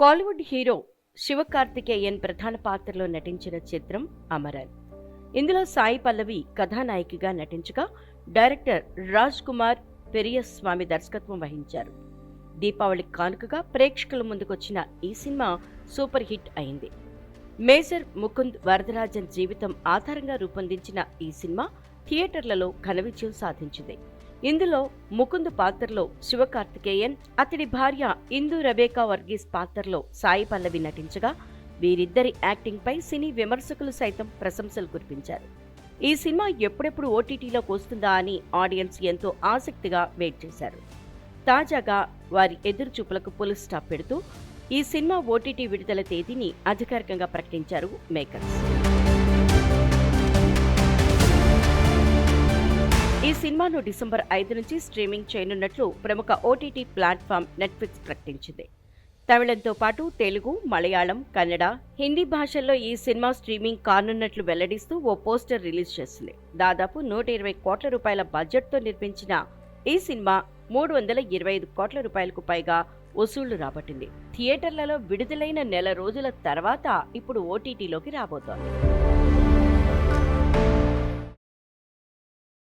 Kollywood hero Sivakarthikeyan ప్రధాన పాత్రలో నటించిన చిత్రం అమరన్. ఇందులో సాయి పల్లవి కథానాయికగా నటించగా డైరెక్టర్ రాజ్ కుమార్ పెరియస్వామి దర్శకత్వం వహించారు. దీపావళి కానుకగా ప్రేక్షకుల ముందుకొచ్చిన ఈ సినిమా సూపర్ హిట్ అయింది. మేజర్ ముకుంద్ వరదరాజన్ జీవితం ఆధారంగా రూపొందించిన ఈ సినిమా థియేటర్లలో ఘన విజయం సాధించింది. ఇందులో ముకుంద్ పాత్రలో శివకార్తికేయన్ అతడి భార్య ఇందు రబేకా వర్గీస్ పాత్రలో సాయి పల్లవి నటించగా వీరిద్దరి యాక్టింగ్పై సినీ విమర్శకులు సైతం ప్రశంసలు కురిపించారు. ఈ సినిమా ఎప్పుడెప్పుడు ఓటీటీలోకి వస్తుందా అని ఆడియన్స్ ఎంతో ఆసక్తిగా వెయిట్ చేశారు. తాజాగా వారి ఎదురుచూపులకు పులు స్టాప్ పెడుతూ ఈ సినిమా ఓటీటీ విడుదల తేదీని అధికారికంగా ప్రకటించారు మేకర్స్. సినిమాను డిసెంబర్ ఐదు నుంచి స్ట్రీమింగ్ చేయనున్నట్లు ప్రముఖ ఓటీటీ ప్లాట్ఫామ్ నెట్ఫ్లిక్స్ ప్రకటించింది. తమిళంతో పాటు తెలుగు మలయాళం కన్నడ హిందీ భాషల్లో ఈ సినిమా స్ట్రీమింగ్ కానున్నట్లు వెల్లడిస్తూ ఓ పోస్టర్ రిలీజ్ చేసింది. దాదాపు నూట ఇరవై కోట్ల రూపాయల బడ్జెట్తో నిర్మించిన ఈ సినిమా మూడు వందల ఇరవై ఐదు కోట్ల రూపాయలకు పైగా వసూళ్ళు రాబట్టింది. థియేటర్లలో విడుదలైన నెల రోజుల తర్వాత ఇప్పుడు ఓటీటీలోకి రాబోతోంది.